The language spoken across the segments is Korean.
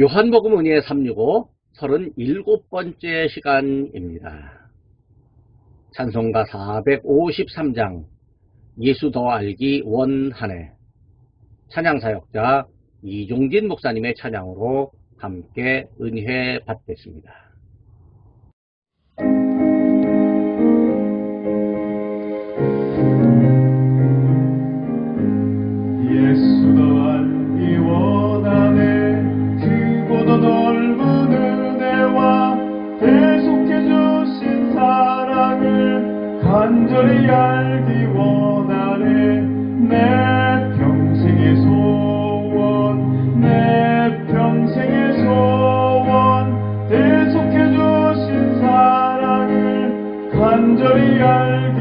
요한복음 은혜 365 37번째 시간입니다. 찬송가 453장 예수 더 알기 원한해 찬양사역자 이종진 목사님의 찬양으로 함께 은혜 받겠습니다. 간절히 알기 원하네. 내 평생의 소원 내 평생의 소원. 계속해 주신 사랑을 간절히 알기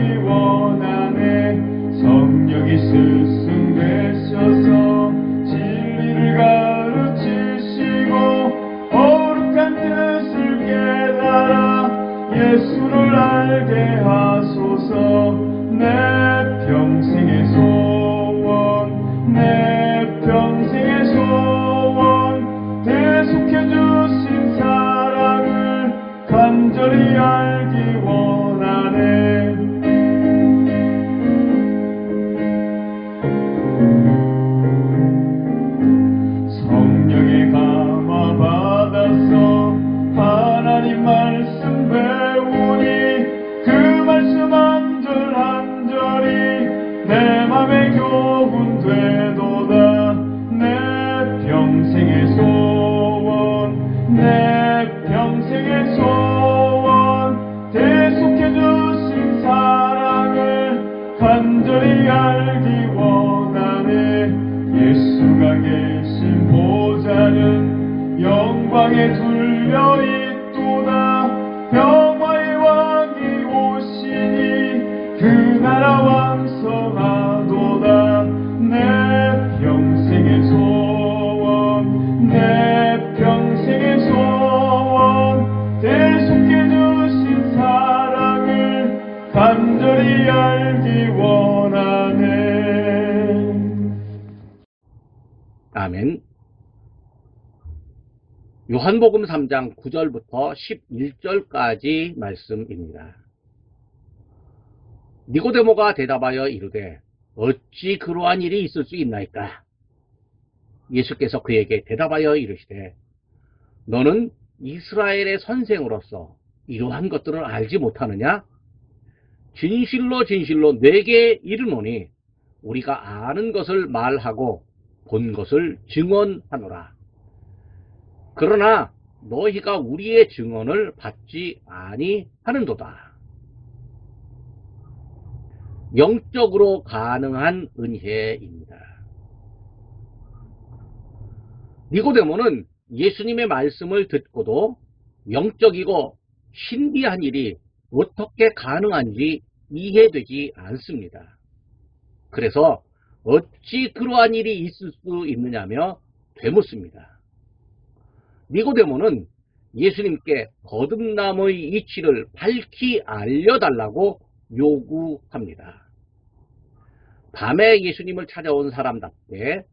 계속해 간절히 아멘. 요한복음 3장 9절부터 11절까지 말씀입니다. 니고데모가 대답하여 이르되 어찌 그러한 일이 있을 수 있나이까? 예수께서 그에게 대답하여 이르시되 너는 이스라엘의 선생으로서 이러한 것들을 알지 못하느냐? 진실로 진실로 내게 이르노니 우리가 아는 것을 말하고 본 것을 증언하노라. 그러나 너희가 우리의 증언을 받지 아니하는도다. 영적으로 가능한 은혜입니다. 니고데모는 예수님의 말씀을 듣고도 영적이고 신비한 일이 어떻게 가능한지 이해되지 않습니다. 그래서 어찌 그러한 일이 있을 수 있느냐며 되묻습니다. 니고데모는 예수님께 거듭남의 이치를 밝히 알려달라고 요구합니다. 밤에 예수님을 찾아온 사람답게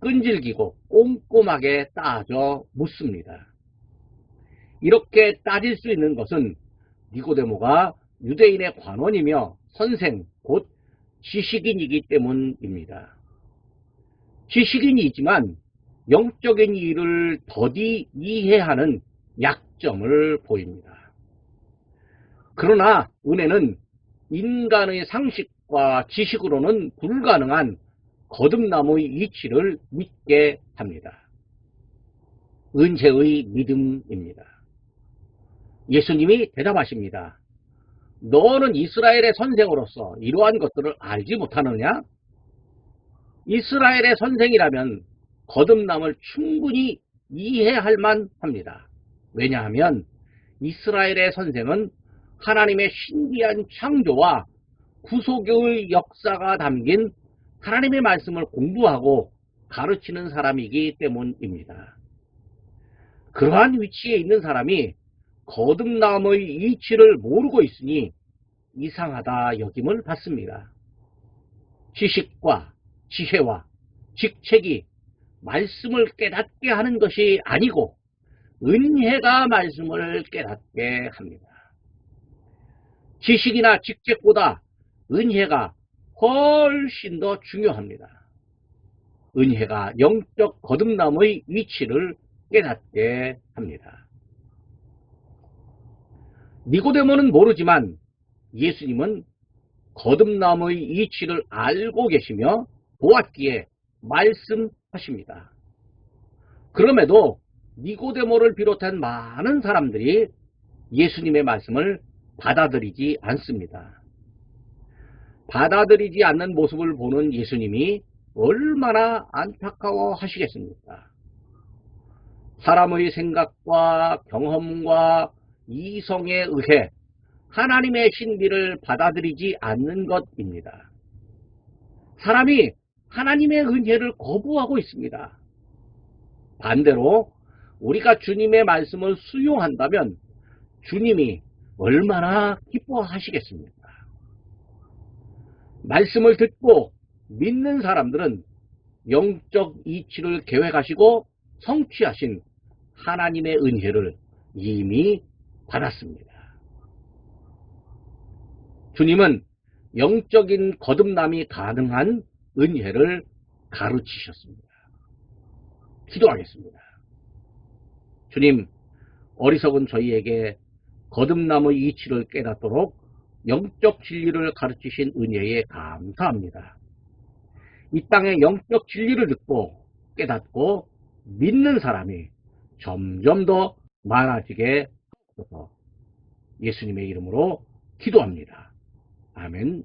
끈질기고 꼼꼼하게 따져 묻습니다. 이렇게 따질 수 있는 것은 니고데모가 유대인의 관원이며 선생, 곧 지식인이기 때문입니다. 지식인이지만 영적인 일을 더디 이해하는 약점을 보입니다. 그러나 은혜는 인간의 상식과 지식으로는 불가능한 거듭남의 이치를 믿게 합니다. 은혜의 믿음입니다. 예수님이 대답하십니다. 너는 이스라엘의 선생으로서 이러한 것들을 알지 못하느냐? 이스라엘의 선생이라면 거듭남을 충분히 이해할 만합니다. 왜냐하면 이스라엘의 선생은 하나님의 신비한 창조와 구속의 역사가 담긴 하나님의 말씀을 공부하고 가르치는 사람이기 때문입니다. 그러한 위치에 있는 사람이 거듭남의 이치를 모르고 있으니 이상하다 여김을 받습니다. 지식과 지혜와 직책이 말씀을 깨닫게 하는 것이 아니고 은혜가 말씀을 깨닫게 합니다. 지식이나 직책보다 은혜가 훨씬 더 중요합니다. 은혜가 영적 거듭남의 위치를 깨닫게 합니다. 니고데모는 모르지만 예수님은 거듭남의 이치를 알고 계시며 보았기에 말씀하십니다. 그럼에도 니고데모를 비롯한 많은 사람들이 예수님의 말씀을 받아들이지 않습니다. 받아들이지 않는 모습을 보는 예수님이 얼마나 안타까워 하시겠습니까? 사람의 생각과 경험과 이성에 의해 하나님의 신비를 받아들이지 않는 것입니다. 사람이 하나님의 은혜를 거부하고 있습니다. 반대로 우리가 주님의 말씀을 수용한다면 주님이 얼마나 기뻐하시겠습니까? 말씀을 듣고 믿는 사람들은 영적 이치를 계획하시고 성취하신 하나님의 은혜를 이미 받았습니다. 주님은 영적인 거듭남이 가능한 은혜를 가르치셨습니다. 기도하겠습니다. 주님, 어리석은 저희에게 거듭남의 이치를 깨닫도록 영적 진리를 가르치신 은혜에 감사합니다. 이 땅의 영적 진리를 듣고 깨닫고 믿는 사람이 점점 더 많아지게 하소서 예수님의 이름으로 기도합니다. 아멘.